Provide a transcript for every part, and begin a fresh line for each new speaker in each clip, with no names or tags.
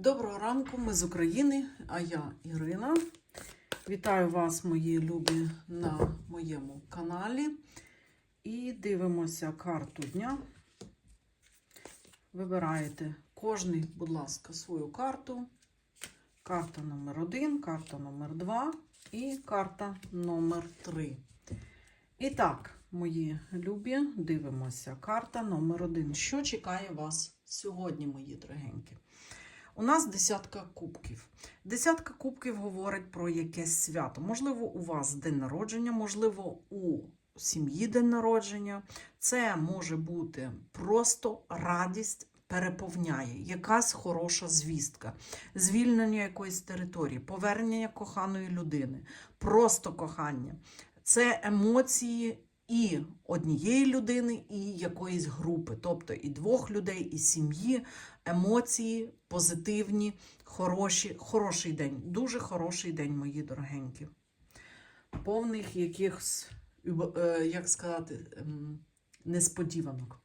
Доброго ранку, ми з України, а я Ірина. Вітаю вас, мої любі, на моєму каналі. І дивимося карту дня. Вибираєте кожний, будь ласка, свою карту. Карта номер 1, карта номер 2 і карта номер 3. І так, мої любі, дивимося. Карта номер 1. Що чекає вас сьогодні, мої дорогенькі? У нас десятка кубків. Десятка кубків говорить про якесь свято. Можливо, у вас день народження, можливо, у сім'ї день народження. Це може бути просто радість переповняє, якась хороша звістка, звільнення якоїсь території, повернення коханої людини, просто кохання. Це емоції і однієї людини, і якоїсь групи, тобто і двох людей, і сім'ї, емоції позитивні, хороші, хороший день, дуже хороший день, мої дорогенькі. Повних якихось, е, як сказати, ем, несподіванок.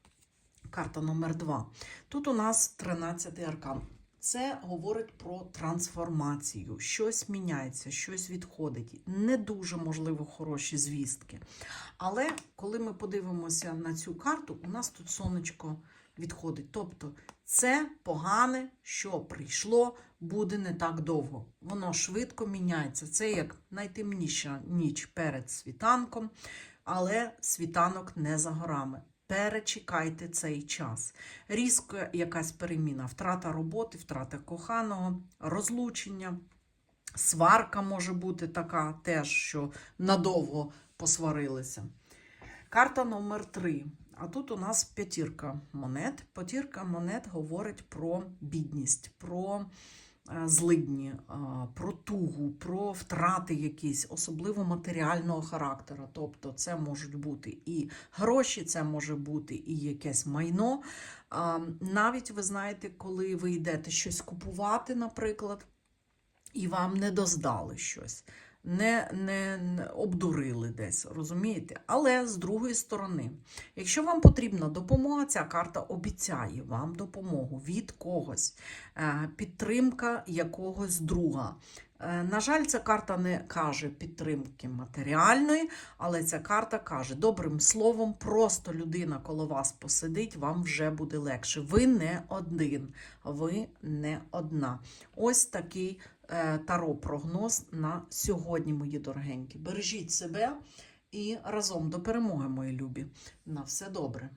Карта номер 2. Тут у нас 13-й аркан. Це говорить про трансформацію. Щось міняється, щось відходить. Не дуже можливо хороші звістки. Але коли ми подивимося на цю карту, у нас тут сонечко відходить. Тобто це погане, що прийшло, буде не так довго. Воно швидко міняється. Це як найтемніша ніч перед світанком, але світанок не за горами. Перечекайте цей час. Різко якась переміна, втрата роботи, втрата коханого, розлучення, сварка може бути така теж, що надовго посварилися. Карта номер 3. А тут у нас п'ятірка монет. П'ятірка монет говорить про бідність, про злидні, е, про тугу, про втрати якісь, особливо матеріального характеру. Тобто, це можуть бути і гроші, це може бути і якесь майно. Навіть ви знаєте, коли ви йдете щось купувати, наприклад, і вам не доздали щось. Не, не, обдурили десь, розумієте? Але з другої сторони, якщо вам потрібна допомога, ця карта обіцяє вам допомогу від когось, е, підтримка якогось друга. Е, На жаль, ця карта не каже підтримки матеріальної, але ця карта каже добрим словом, просто людина коло вас посидить, вам вже буде легше. Ви не один, ви не одна. Ось такий е, таро-прогноз на сьогодні, мої дорогенькі. Бережіть себе і разом до перемоги, мої любі. На все добре.